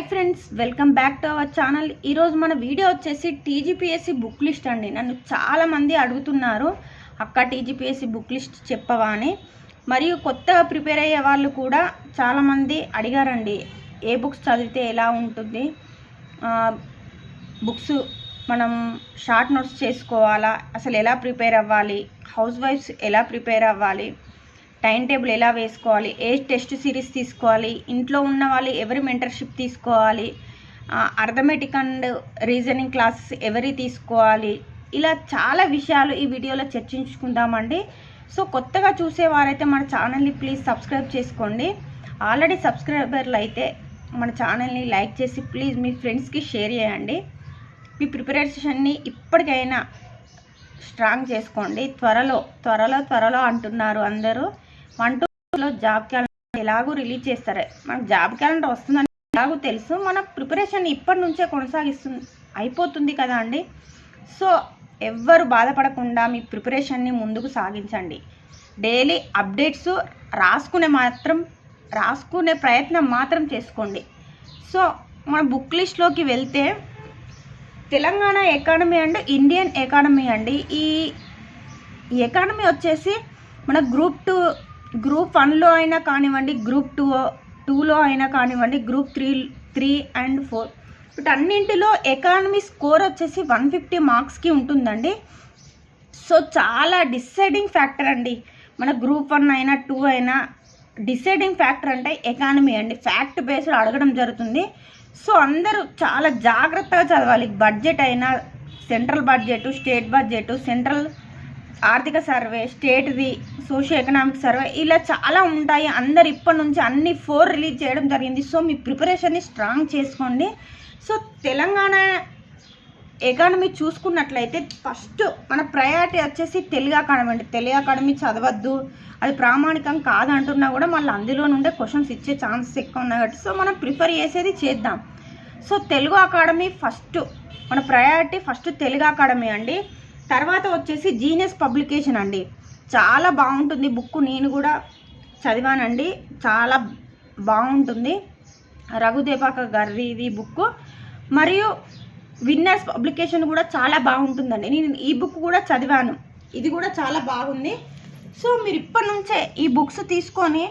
Hi friends welcome back to our channel. ఈరోజు మన video వచ్చేసి టీజీపీఎస్సీ బుక్ లిస్ట్ అండి. నన్ను చాలామంది అడుగుతున్నారు అక్క టీజీపీఎస్సీ బుక్ లిస్ట్ చెప్పవా అని. మరియు కొత్తగా ప్రిపేర్ అయ్యే వాళ్ళు కూడా చాలామంది అడిగారండి ఏ బుక్స్ చదివితే ఎలా ఉంటుంది? బుక్స్ మనం షార్ట్ నోట్స్ చేసుకోవాలా? అసలు ఎలా ప్రిపేర్ అవ్వాలి? హౌస్ వైఫ్స్ ఎలా ప్రిపేర్ అవ్వాలి? టైం టేబుల్ ఎలా వేసుకోవాలి ఏ టెస్ట్ సిరీస్ తీసుకోవాలి ఇంట్లో ఉన్న వాళ్ళు ఎవరి మెంటర్షిప్ తీసుకోవాలి అర్థమెటిక్ అండ్ రీజనింగ్ క్లాసెస్ ఎవరి తీసుకోవాలి ఇలా చాలా విషయాలు ఈ వీడియోలో చర్చించుకుందామండి. సో కొత్తగా చూసేవారైతే మన ఛానల్ని ప్లీజ్ సబ్స్క్రైబ్ చేసుకోండి. ఆల్రెడీ సబ్స్క్రైబర్లు అయితే మన ఛానల్ని లైక్ చేసి ప్లీజ్ మీ ఫ్రెండ్స్కి షేర్ చేయండి. మీ ప్రిపరేషన్ని ఇప్పటికైనా స్ట్రాంగ్ చేసుకోండి. త్వరలో త్వరలో త్వరలో అంటున్నారు అందరూ. వన్ టూలో జాబ్ క్యాలెండర్ ఎలాగో రిలీజ్ చేస్తారు. మనకు జాబ్ క్యాలెండర్ వస్తుందని ఎలాగో తెలుసు మన ప్రిపరేషన్ ఇప్పటి నుంచే కొనసాగిస్తుంది అయిపోతుంది కదా అండి? సో ఎవ్వరు బాధపడకుండా మీ ప్రిపరేషన్ని ముందుకు సాగించండి. డైలీ అప్డేట్స్ రాసుకునే మాత్రం రాసుకునే ప్రయత్నం మాత్రం చేసుకోండి. సో మన బుక్ లిస్ట్లోకి వెళ్తే Telangana economy and Indian economy అండి. ఈ ఎకానమీ వచ్చేసి మన గ్రూప్ టూ గ్రూప్ వన్లో అయినా కానివ్వండి గ్రూప్ టూ టూలో అయినా కానివ్వండి group three three and four. వీటన్నింటిలో economy score వచ్చేసి వన్ ఫిఫ్టీ మార్క్స్కి ఉంటుందండి. సో చాలా డిసైడింగ్ ఫ్యాక్టర్ అండి. మన గ్రూప్ వన్ అయినా టూ అయినా డిసైడింగ్ ఫ్యాక్టర్ అంటే ఎకానమీ అండి. ఫ్యాక్ట్ బేస్డ్ అడగడం జరుగుతుంది. సో అందరూ చాలా జాగ్రత్తగా చదవాలి. బడ్జెట్ అయినా central budget state budget central ఆర్థిక సర్వే స్టేట్ది సోషియో ఎకనామిక్ సర్వే ఇలా చాలా ఉంటాయి. అందరు ఇప్పటి నుంచి అన్ని ఫోర్ రిలీజ్ చేయడం జరిగింది. సో మీ ప్రిపరేషన్ని స్ట్రాంగ్ చేసుకోండి. సో తెలంగాణ ఎకానమీ చూసుకున్నట్లయితే ఫస్ట్ మన ప్రయారిటీ వచ్చేసి తెలుగు అకాడమీ అండి. తెలుగు అకాడమీ చదవద్దు. అది ప్రామాణికం కాదంటున్నా కూడా మళ్ళీ అందులో నుండే క్వశ్చన్స్ ఇచ్చే ఛాన్సెస్ ఎక్కువ ఉన్నాయి కాబట్టి సో మనం ప్రిఫర్ చేసేది చేద్దాం. సో తెలుగు అకాడమీ ఫస్ట్ మన ప్రయారిటీ ఫస్ట్ తెలుగు అకాడమీ అండి. తర్వాత వచ్చేసి జీనియస్ పబ్లికేషన్ అండి. చాలా బాగుంటుంది బుక్ నేను కూడా చదివానండి. చాలా బాగుంటుంది. రఘుదేపాక గారిది బుక్ మరియు విన్నర్స్ పబ్లికేషన్ కూడా చాలా బాగుంటుందండి. నేను ఈ బుక్ కూడా చదివాను. ఇది కూడా చాలా బాగుంది. సో మీరు ఇప్పటి నుంచే ఈ బుక్స్ తీసుకొని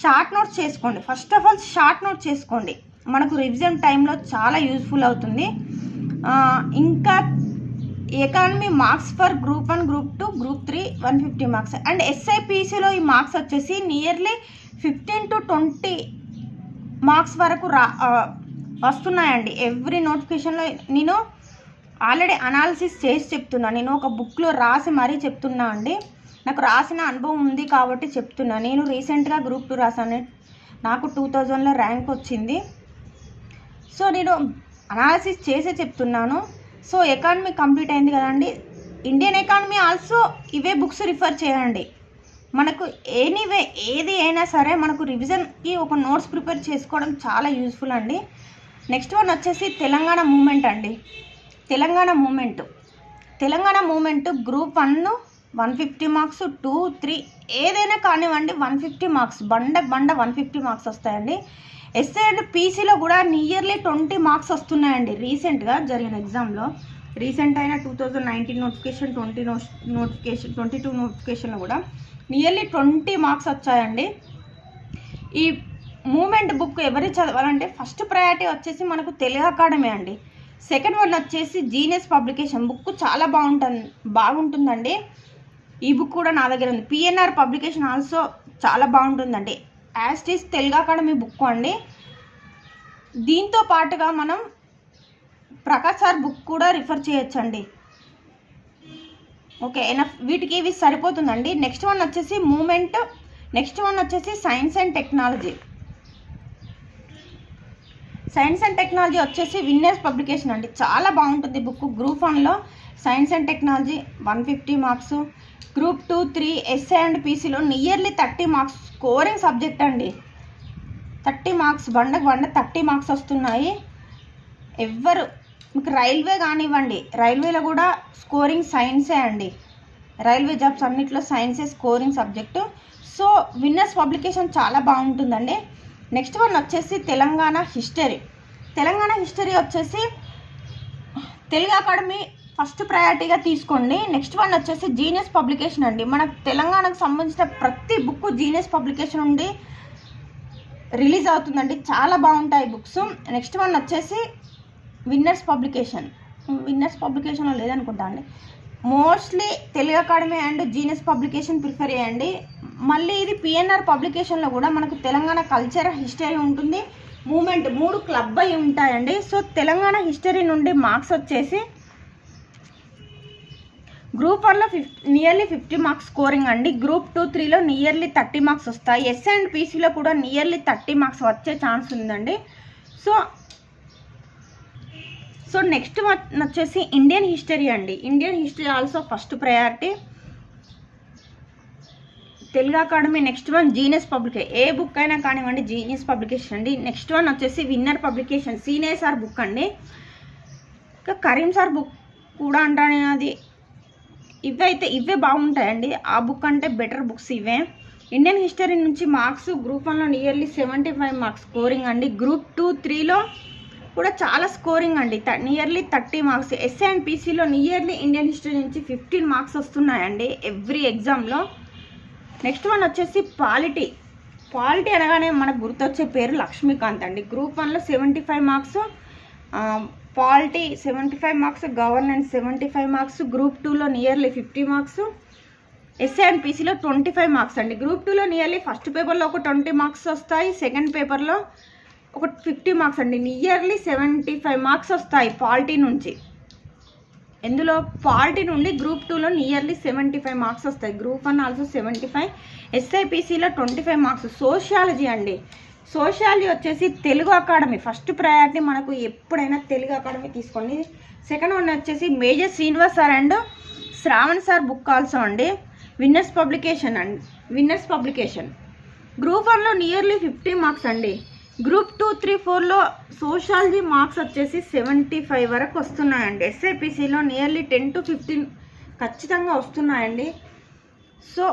షార్ట్ నోట్స్ చేసుకోండి. First of all short notes చేసుకోండి. మనకు రివిజన్ టైంలో చాలా యూస్ఫుల్ అవుతుంది. ఇంకా economy marks for group one group two group three one fifty marks and ఎస్ఐపిసిలో ఈ మార్క్స్ వచ్చేసి nearly fifteen to twenty marks వరకు రా వస్తున్నాయండి. ఎవ్రీ నోటిఫికేషన్లో నేను ఆల్రెడీ అనాలిసిస్ చేసి చెప్తున్నా. నేను ఒక బుక్లో రాసి మరీ చెప్తున్నా అండి. నాకు రాసిన అనుభవం ఉంది కాబట్టి చెప్తున్నా. నేను రీసెంట్గా గ్రూప్ టూ రాసాను నాకు టూ థౌజండ్లో ర్యాంక్ వచ్చింది. సో నేను అనాలిసిస్ చేసే చెప్తున్నాను. సో ఎకానమీ కంప్లీట్ అయింది కదండి. ఇండియన్ ఎకానమీ ఆల్సో ఇవే బుక్స్ రిఫర్ చేయండి. మనకు ఎనీవే ఏది అయినా సరే మనకు రివిజన్కి ఒక నోట్స్ ప్రిపేర్ చేసుకోవడం చాలా యూస్ఫుల్ అండి. నెక్స్ట్ వన్ వచ్చేసి తెలంగాణ మూమెంట్ అండి. Telangana movement Telangana movement group one one fifty marks two three ఏదైనా కానివ్వండి వన్ ఫిఫ్టీ మార్క్స్ బండ బండ వన్ ఫిఫ్టీ మార్క్స్ వస్తాయండి. ఎస్ఏ అండ్ పీసీలో కూడా నియర్లీ ట్వంటీ మార్క్స్ వస్తున్నాయండి. రీసెంట్గా జరిగిన ఎగ్జామ్లో. రీసెంట్ అయిన two thousand nineteen notification twenty notification twenty two నోటిఫికేషన్లో కూడా నియర్లీ ట్వంటీ మార్క్స్ వచ్చాయండి. ఈ మూమెంట్ బుక్ ఎవరి చదవాలంటే ఫస్ట్ ప్రయారిటీ వచ్చేసి మనకు తెలుగు అకాడమీ అండి. సెకండ్ వన్ వచ్చేసి జీనియస్ పబ్లికేషన్. బుక్ చాలా బాగుంటుంది బాగుంటుందండి. ఈ బుక్ కూడా నా దగ్గర ఉంది. పిఎన్ఆర్ పబ్లికేషన్ ఆల్సో చాలా బాగుంటుందండి. యాస్టీస్ తెలుగు అకాడమీ బుక్ అండి. దీంతో పాటుగా మనం ప్రకాష్ సార్ బుక్ కూడా రిఫర్ చేయొచ్చండి. ఓకే ఎనఫ్ వీటికి ఇవి సరిపోతుందండి. నెక్స్ట్ వన్ వచ్చేసి మూమెంట్ నెక్స్ట్ వన్ వచ్చేసి science and technology science and technology వచ్చేసి విన్నర్స్ పబ్లికేషన్ అండి. చాలా బాగుంటుంది బుక్ గ్రూప్ వన్లో science and technology one fifty marks. Group two three SA and పీసీలో nearly thirty marks scoring subject అండి. Thirty marks బండకు బండ thirty marks వస్తున్నాయి. ఎవ్వరు మీకు రైల్వే కానివ్వండి రైల్వేలో కూడా స్కోరింగ్ సైన్సే అండి. రైల్వే జాబ్స్ అన్నిట్లో సైన్సే scoring subject. So winners publication చాలా బాగుంటుందండి. నెక్స్ట్ వన్ వచ్చేసి తెలంగాణ హిస్టరీ. తెలంగాణ హిస్టరీ వచ్చేసి తెలుగు అకాడమీ ఫస్ట్ ప్రయారిటీగా తీసుకోండి. నెక్స్ట్ వన్ వచ్చేసి జీనియస్ పబ్లికేషన్ అండి. మనకు తెలంగాణకు సంబంధించిన ప్రతి బుక్ జీనియస్ పబ్లికేషన్ నుండి రిలీజ్ అవుతుందండి. చాలా బాగుంటాయి బుక్స్. నెక్స్ట్ వన్ వచ్చేసి విన్నర్స్ పబ్లికేషన్ విన్నర్స్ పబ్లికేషన్లో లేదనుకుంటా అండి. Mostly Telugu academy and genius publication prefer చేయండి. మళ్ళీ ఇది పిఎన్ఆర్ పబ్లికేషన్లో కూడా మనకు తెలంగాణ కల్చర్ హిస్టరీ ఉంటుంది. మూమెంట్ మూడు క్లబ్ అయి ఉంటాయండి. సో తెలంగాణ హిస్టరీ నుండి మార్క్స్ వచ్చేసి గ్రూప్ వన్లో ఫిఫ్ నియర్లీ ఫిఫ్టీ మార్క్స్ స్కోరింగ్ అండి. గ్రూప్ టూ త్రీలో నియర్లీ థర్టీ మార్క్స్ వస్తాయి. ఎస్ అండ్ పీసీలో కూడా నియర్లీ థర్టీ మార్క్స్ వచ్చే ఛాన్స్ ఉందండి. సో సో నెక్స్ట్ వచ్చేసి ఇండియన్ హిస్టరీ అండి. Indian history also first priority. Telugu academy next one genius publication ఏ book అయినా కానివ్వండి జీనియస్ పబ్లికేషన్ అండి. నెక్స్ట్ వన్ వచ్చేసి winner publication senior sir book అండి. ఇంకా కరీం సార్ బుక్ కూడా అంటానే నేను అది ఇవే అయితే ఇవే బాగుంటాయండి. ఆ బుక్ అంటే బెటర్ బుక్స్ ఇవే. ఇండియన్ హిస్టరీ నుంచి మార్క్స్ గ్రూప్ వన్లో nearly seventy five marks scoring అండి. గ్రూప్ టూ త్రీలో కూడా చాలా స్కోరింగ్ అండి. Nearly thirty marks. SA and పీసీలో nearly Indian history నుంచి ఫిఫ్టీన్ మార్క్స్ వస్తున్నాయండి ఎవ్రీ ఎగ్జామ్లో నెక్స్ట్ వన్ వచ్చేసి పాలిటీ. పాలిటీ అనగానే మనకు గుర్తొచ్చే పేరు లక్ష్మీకాంత్ అండి. గ్రూప్ వన్లో seventy five marks polity seventy five marks governance seventy five marks group టూలో nearly fifty marks SA and పీసీలో twenty five marks అండి. గ్రూప్ టూలో నియర్లీ ఫస్ట్ పేపర్లో ఒక ట్వంటీ మార్క్స్ వస్తాయి సెకండ్ పేపర్లో ఒక ఫిఫ్టీ మార్క్స్ అండి. నియర్లీ సెవెంటీ ఫైవ్ మార్క్స్ వస్తాయి పాలిటీ నుంచి. ఎందులో? పాలిటీ నుండి గ్రూప్ టూలో నియర్లీ సెవెంటీ ఫైవ్ మార్క్స్ వస్తాయి. Group one also seventy five ఎస్ఐపిసిలో twenty five marks. Sociology అండి. సోషాలజీ వచ్చేసి తెలుగు అకాడమీ. ఫస్ట్ ప్రయారిటీ మనకు ఎప్పుడైనా తెలుగు అకాడమీ తీసుకోండి సెకండ్ వన్ వచ్చేసి major Srinivas sir and Shravan sir book also అండి. విన్నర్స్ పబ్లికేషన్ అండి విన్నర్స్ పబ్లికేషన్. గ్రూప్ వన్లో నియర్లీ ఫిఫ్టీ మార్క్స్ అండి. గ్రూప్ టూ త్రీ ఫోర్లో సోషాలజీ మార్క్స్ వచ్చేసి సెవెంటీ ఫైవ్ వరకు వస్తున్నాయండి. ఎస్ఐపిసిలో నియర్లీ టెన్ టు ఫిఫ్టీన్ ఖచ్చితంగా వస్తున్నాయండి. సో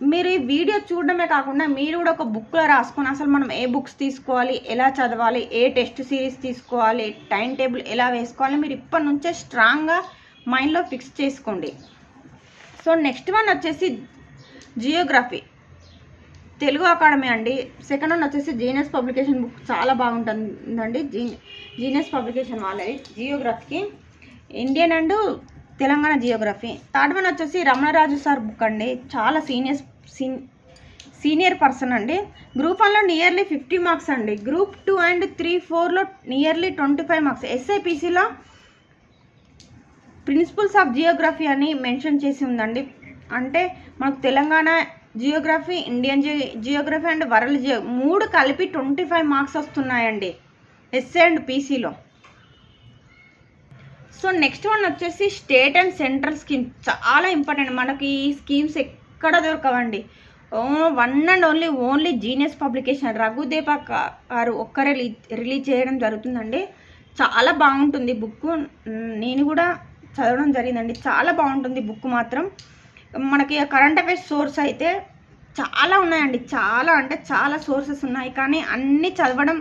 మీరు ఈ వీడియో చూడడమే కాకుండా మీరు కూడా ఒక బుక్లో రాసుకొని అసలు మనం ఏ బుక్స్ తీసుకోవాలి ఎలా చదవాలి ఏ టెస్ట్ సిరీస్ తీసుకోవాలి టైం టేబుల్ ఎలా వేసుకోవాలి మీరు ఇప్పటి నుంచే స్ట్రాంగ్గా మైండ్లో ఫిక్స్ చేసుకోండి. సో నెక్స్ట్ వన్ వచ్చేసి జియోగ్రఫీ. తెలుగు అకాడమీ అండి. సెకండ్ వన్ వచ్చేసి జీనియస్ పబ్లికేషన్ బుక్ చాలా బాగుంటుందండి. జీ జీనియస్ పబ్లికేషన్ వాళ్ళది. జియోగ్రఫీకి. Indian and Telangana geography. Third one వచ్చేసి రమణరాజు సార్ బుక్ అండి. చాలా సీనియర్ సీన్ సీనియర్ పర్సన్ అండి. గ్రూప్ వన్లో నియర్లీ ఫిఫ్టీ మార్క్స్ అండి. గ్రూప్ టూ అండ్ త్రీ ఫోర్లో నియర్లీ ట్వంటీ ఫైవ్ మార్క్స్. ఎస్ఐపిసిలో ప్రిన్సిపల్స్ ఆఫ్ జియోగ్రఫీ అని మెన్షన్ చేసి ఉందండి. అంటే మనకు Telangana geography Indian geo geography and world geo మూడు కలిపి ట్వంటీ ఫైవ్ మార్క్స్ వస్తున్నాయండి. ఎస్ఏ అండ్ పీసీలో. సో నెక్స్ట్ వన్ వచ్చేసి స్టేట్ అండ్ సెంట్రల్ స్కీమ్. చాలా ఇంపార్టెంట్. మనకి ఈ స్కీమ్స్ ఎక్కడ దొరకవండి. One and only only genius publication. రఘుదేప గారు ఒక్కరే రిలీజ్ చేయడం జరుగుతుందండి. చాలా బాగుంటుంది బుక్. నేను కూడా చదవడం జరిగిందండి. చాలా బాగుంటుంది బుక్ మాత్రం. మనకి కరెంట్ అఫైర్స్ సోర్స్ అయితే చాలా ఉన్నాయండి. చాలా అంటే చాలా సోర్సెస్ ఉన్నాయి. కానీ అన్నీ చదవడం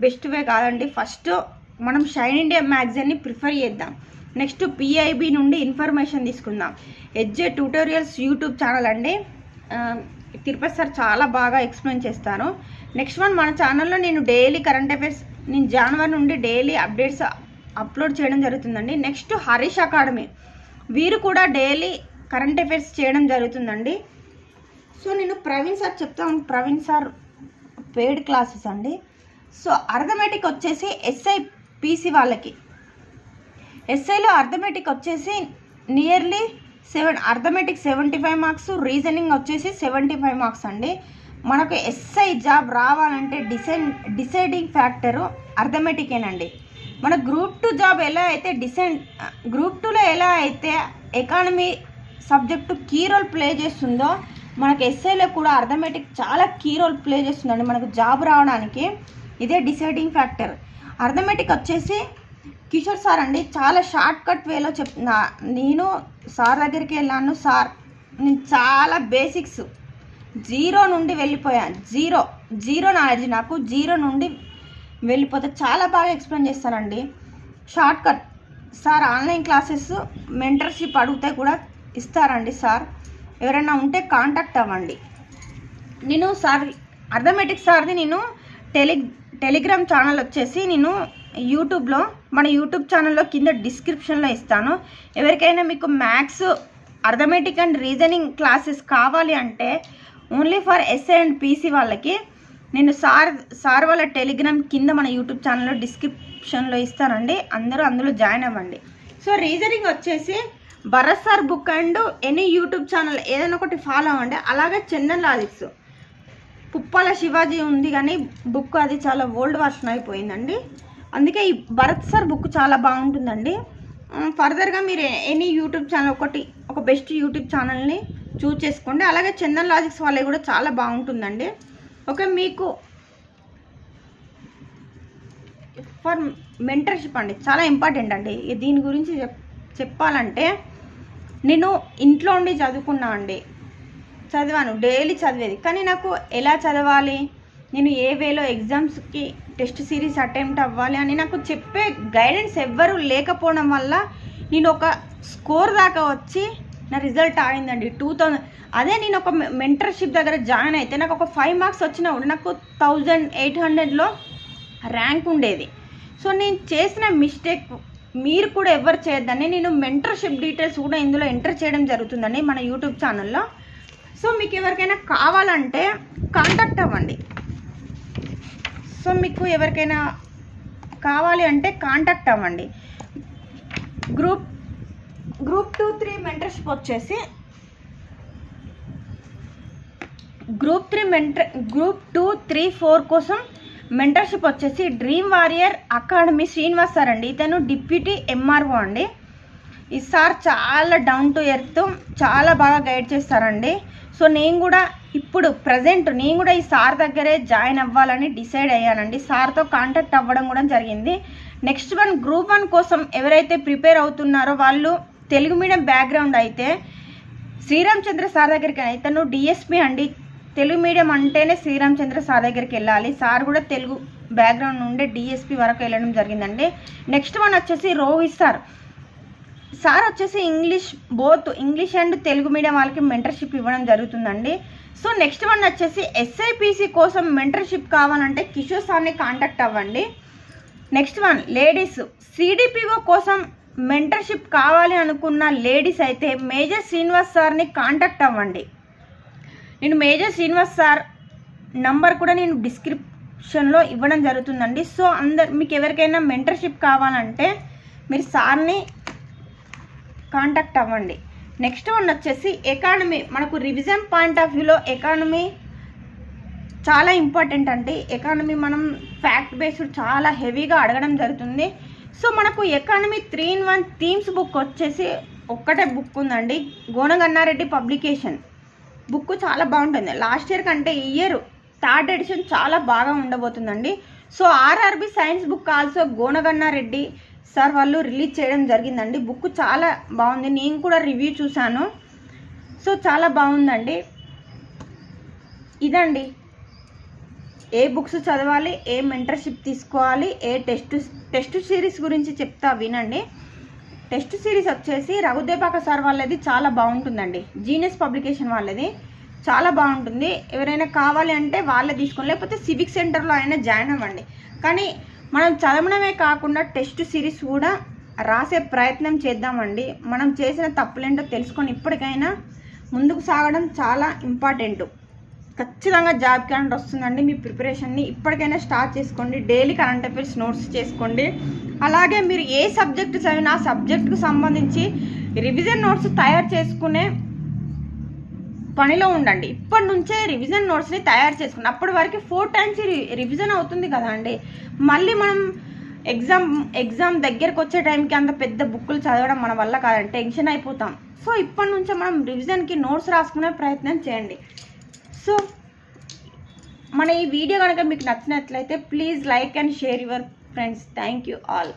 బెస్ట్ వే కాదండి. ఫస్ట్ మనం షైన్ ఇండియా మ్యాగజైన్ని ప్రిఫర్ చేద్దాం. నెక్స్ట్ పిఐబి నుండి ఇన్ఫర్మేషన్ తీసుకుందాం. ఎడ్జే ట్యూటోరియల్స్ యూట్యూబ్ ఛానల్ అండి. తిరుపతి సార్ చాలా బాగా ఎక్స్ప్లెయిన్ చేస్తారు. నెక్స్ట్ వన్ మన ఛానల్లో నేను డైలీ కరెంట్ అఫైర్స్ నేను జాన్వరి నుండి డైలీ అప్డేట్స్ అప్లోడ్ చేయడం జరుగుతుందండి. నెక్స్ట్ హరీష్ అకాడమీ వీరు కూడా డైలీ కరెంట్ అఫైర్స్ చేయడం జరుగుతుందండి. సో నేను ప్రవీణ్ సార్ చెప్తాను. ప్రవీణ్ సార్ పెయిడ్ క్లాసెస్ అండి. సో అర్థమెటిక్ వచ్చేసి ఎస్ఐ పీసీ వాళ్ళకి. ఎస్ఐలో అర్థమెటిక్ వచ్చేసి nearly seven arithmetic seventy five marks reasoning వచ్చేసి సెవెంటీ ఫైవ్ మార్క్స్ అండి. మనకు ఎస్ఐ జాబ్ రావాలంటే డిసైడ్ డిసైడింగ్ ఫ్యాక్టరు అర్థమెటికేనండి. మన గ్రూప్ టూ జాబ్ ఎలా అయితే డిసైడ్ గ్రూప్ టూలో ఎలా అయితే economy subject key role play చేస్తుందో మనకు ఎస్ఐలో కూడా అర్థమెటిక్ చాలా కీ రోల్ ప్లే చేస్తుందండి. మనకు జాబ్ రావడానికి ఇదే డిసైడింగ్ ఫ్యాక్టర్. అర్థమెటిక్ వచ్చేసి కిషోర్ సార్ అండి చాలా షార్ట్ కట్ వేలో చెప్తున్నా నేను సార్ దగ్గరికి వెళ్ళాను. సార్ నేను చాలా బేసిక్స్. జీరో నుండి వెళ్ళిపోయాను జీరో జీరో నాలెడ్జ్ నాకు. జీరో నుండి వెళ్ళిపోతే చాలా బాగా ఎక్స్ప్లెయిన్ చేస్తానండి short cut. Sir online classes mentorship అడిగితే కూడా ఇస్తారండి సార్. ఎవరైనా ఉంటే కాంటాక్ట్ అవ్వండి. నేను సార్ అర్థమెటిక్ సార్ది నేను టెలి టెలిగ్రామ్ ఛానల్ వచ్చేసి నేను యూట్యూబ్లో మన యూట్యూబ్ ఛానల్లో కింద డిస్క్రిప్షన్లో ఇస్తాను. ఎవరికైనా మీకు maths arithmetic and reasoning classes కావాలి అంటే only for SA and PC వాళ్ళకి నేను సార్ సార్ వాళ్ళ టెలిగ్రామ్ కింద మన యూట్యూబ్ ఛానల్లో డిస్క్రిప్షన్లో ఇస్తానండి. అందరూ అందులో జాయిన్ అవ్వండి. సో రీజనింగ్ వచ్చేసి Bharath sir book and any YouTube channel ఏదైనా ఒకటి ఫాలో అవ్వండి. అలాగే చందన్ లాజిక్స్ పుప్పాల శివాజీ ఉంది కానీ బుక్ అది చాలా ఓల్డ్ వర్షన్ అయిపోయిందండి. అందుకే ఈ భరత్ సార్ బుక్ చాలా బాగుంటుందండి. ఫర్దర్గా మీరు ఎనీ యూట్యూబ్ ఛానల్ ఒకటి ఒక బెస్ట్ యూట్యూబ్ ఛానల్ని చూస్ చేసుకోండి. అలాగే చందన్ లాజిక్స్ వాళ్ళవి కూడా చాలా బాగుంటుందండి. ఓకే మీకు ఫర్ మెంటర్షిప్ అండి చాలా ఇంపార్టెంట్ అండి. దీని గురించి చెప్ చెప్పాలంటే నేను ఇంట్లో ఉండి చదువుకున్నా అండి. చదివాను డైలీ చదివేది. కానీ నాకు ఎలా చదవాలి? నేను ఏ వేలో ఎగ్జామ్స్కి టెస్ట్ సిరీస్ అటెంప్ట్ అవ్వాలి అని నాకు చెప్పే గైడెన్స్ ఎవ్వరూ లేకపోవడం వల్ల నేను ఒక స్కోర్ దాకా వచ్చి నా రిజల్ట్ ఆడిందండి టూ థౌజండ్ అదే నేను ఒక మెంటర్షిప్ దగ్గర జాయిన్ అయితే నాకు ఒక ఫైవ్ మార్క్స్ వచ్చినా కూడా నాకు థౌజండ్ ఎయిట్ హండ్రెడ్లో ర్యాంక్ ఉండేది. సో నేను చేసిన మిస్టేక్ మీరు కూడా ఎవరు చేయొద్దని నేను మెంటర్షిప్ డీటెయిల్స్ కూడా ఇందులో ఎంటర్ చేయడం జరుగుతుందండి మన యూట్యూబ్ ఛానల్లో సో మీకు ఎవరికైనా కావాలంటే కాంటాక్ట్ అవ్వండి. సో మీకు ఎవరికైనా కావాలి అంటే కాంటాక్ట్ అవ్వండి. Group group two three mentorship వచ్చేసి group three mentor group two three four కోసం మెంటర్షిప్ వచ్చేసి dream warrior academy Srinivas sir అండి. ఇతను డిప్యూటీ ఎంఆర్ఓ అండి. ఈ సార్ చాలా డౌన్ టు ఎర్త్ చాలా బాగా గైడ్ చేస్తారండి. సో నేను కూడా ఇప్పుడు ప్రజెంట్ నేను కూడా ఈ సార్ దగ్గరే జాయిన్ అవ్వాలని డిసైడ్ అయ్యానండి. సార్తో కాంటాక్ట్ అవ్వడం కూడా జరిగింది. నెక్స్ట్ వన్ గ్రూప్ వన్ కోసం ఎవరైతే ప్రిపేర్ అవుతున్నారో వాళ్ళు తెలుగు మీడియం బ్యాక్గ్రౌండ్ అయితే శ్రీరామచంద్ర సార్ దగ్గరికి ఇతను డిఎస్పి అండి. తెలుగు మీడియం అంటేనే శ్రీరామచంద్ర సార్ దగ్గరికి వెళ్ళాలి. సార్ కూడా తెలుగు బ్యాక్గ్రౌండ్ నుండి డిఎస్పి వరకు వెళ్ళడం జరిగిందండి. నెక్స్ట్ వన్ వచ్చేసి రోహిత్ సార్. సార్ వచ్చేసి English both English and Telugu medium వాళ్ళకి మెంటర్షిప్ ఇవ్వడం జరుగుతుందండి. సో నెక్స్ట్ వన్ వచ్చేసి ఎస్ఐపిసి కోసం మెంటర్షిప్ కావాలంటే కిషోర్ సార్ని కాంటాక్ట్ అవ్వండి. నెక్స్ట్ వన్ లేడీస్ సిడిపిఓ కోసం మెంటర్షిప్ కావాలి అనుకున్న లేడీస్ అయితే మేజర్ శ్రీనివాస్ సార్ని కాంటాక్ట్ అవ్వండి. నేను మేజర్ శ్రీనివాస్ సార్ నంబర్ కూడా నేను డిస్క్రిప్షన్లో ఇవ్వడం జరుగుతుందండి. సో అందరు మీకు ఎవరికైనా మెంటర్షిప్ కావాలంటే మీరు సార్ని కాంటాక్ట్ అవ్వండి. నెక్స్ట్ వన్ వచ్చేసి ఎకానమీ. మనకు రివిజన్ పాయింట్ ఆఫ్ వ్యూలో ఎకానమీ చాలా ఇంపార్టెంట్ అండి. ఎకానమీ మనం ఫ్యాక్ట్ బేస్డ్ చాలా హెవీగా అడగడం జరుగుతుంది. సో మనకు economy three in one themes book వచ్చేసి ఒక్కటే బుక్ ఉందండి. గోనగన్నారెడ్డి పబ్లికేషన్. బుక్ చాలా బాగుంటుంది. లాస్ట్ ఇయర్ కంటే ఈ ఇయర్ థర్డ్ ఎడిషన్ చాలా బాగా ఉండబోతుందండి. So RRB science book also Gonaganna Reddy sir వాళ్ళు రిలీజ్ చేయడం జరిగిందండి. బుక్ చాలా బాగుంది. నేను కూడా రివ్యూ చూశాను. సో చాలా బాగుందండి. ఇదండి. ఏ బుక్స్ చదవాలి ఏ మెంటర్షిప్ తీసుకోవాలి ఏ టెస్ట్ టెస్ట్ సిరీస్ గురించి చెప్తా వినండి. టెస్ట్ సిరీస్ వచ్చేసి రఘుదేపాక సార్ వాళ్ళది చాలా బాగుంటుందండి. జీనియస్ పబ్లికేషన్ వాళ్ళది చాలా బాగుంటుంది. ఎవరైనా కావాలి అంటే వాళ్ళే తీసుకోండి. లేకపోతే సివిక్ సెంటర్లో అయినా జాయిన్ అవ్వండి. కానీ మనం చదవడమే కాకుండా టెస్ట్ సిరీస్ కూడా రాసే ప్రయత్నం చేద్దామండి. మనం చేసిన తప్పులేంటో తెలుసుకొని ఇప్పటికైనా ముందుకు సాగడం చాలా ఇంపార్టెంట్. ఖచ్చితంగా జాబ్ క్యాలెండర్ వస్తుందండి. మీ ప్రిపరేషన్ని ఇప్పటికైనా స్టార్ట్ చేసుకోండి. డైలీ కరెంట్ అఫైర్స్ నోట్స్ చేసుకోండి. అలాగే మీరు ఏ సబ్జెక్ట్ చదివినా ఆ సబ్జెక్టుకు సంబంధించి రివిజన్ నోట్స్ తయారు చేసుకునే పనిలో ఉండండి. ఇప్పటి నుంచే రివిజన్ నోట్స్ని తయారు చేసుకుని అప్పటి వరకు ఫోర్ టైమ్స్ రివిజన్ అవుతుంది కదా అండి. మళ్ళీ మనం ఎగ్జామ్ ఎగ్జామ్ దగ్గరకు వచ్చే టైంకి అంత పెద్ద బుక్కులు చదవడం మన వల్ల కాదండి. టెన్షన్ అయిపోతాం. సో ఇప్పటి నుంచే మనం రివిజన్కి నోట్స్ రాసుకునే ప్రయత్నం చేయండి. సో మన ఈ వీడియో కనుక మీకు నచ్చినట్లయితే please like and share your friends thank you all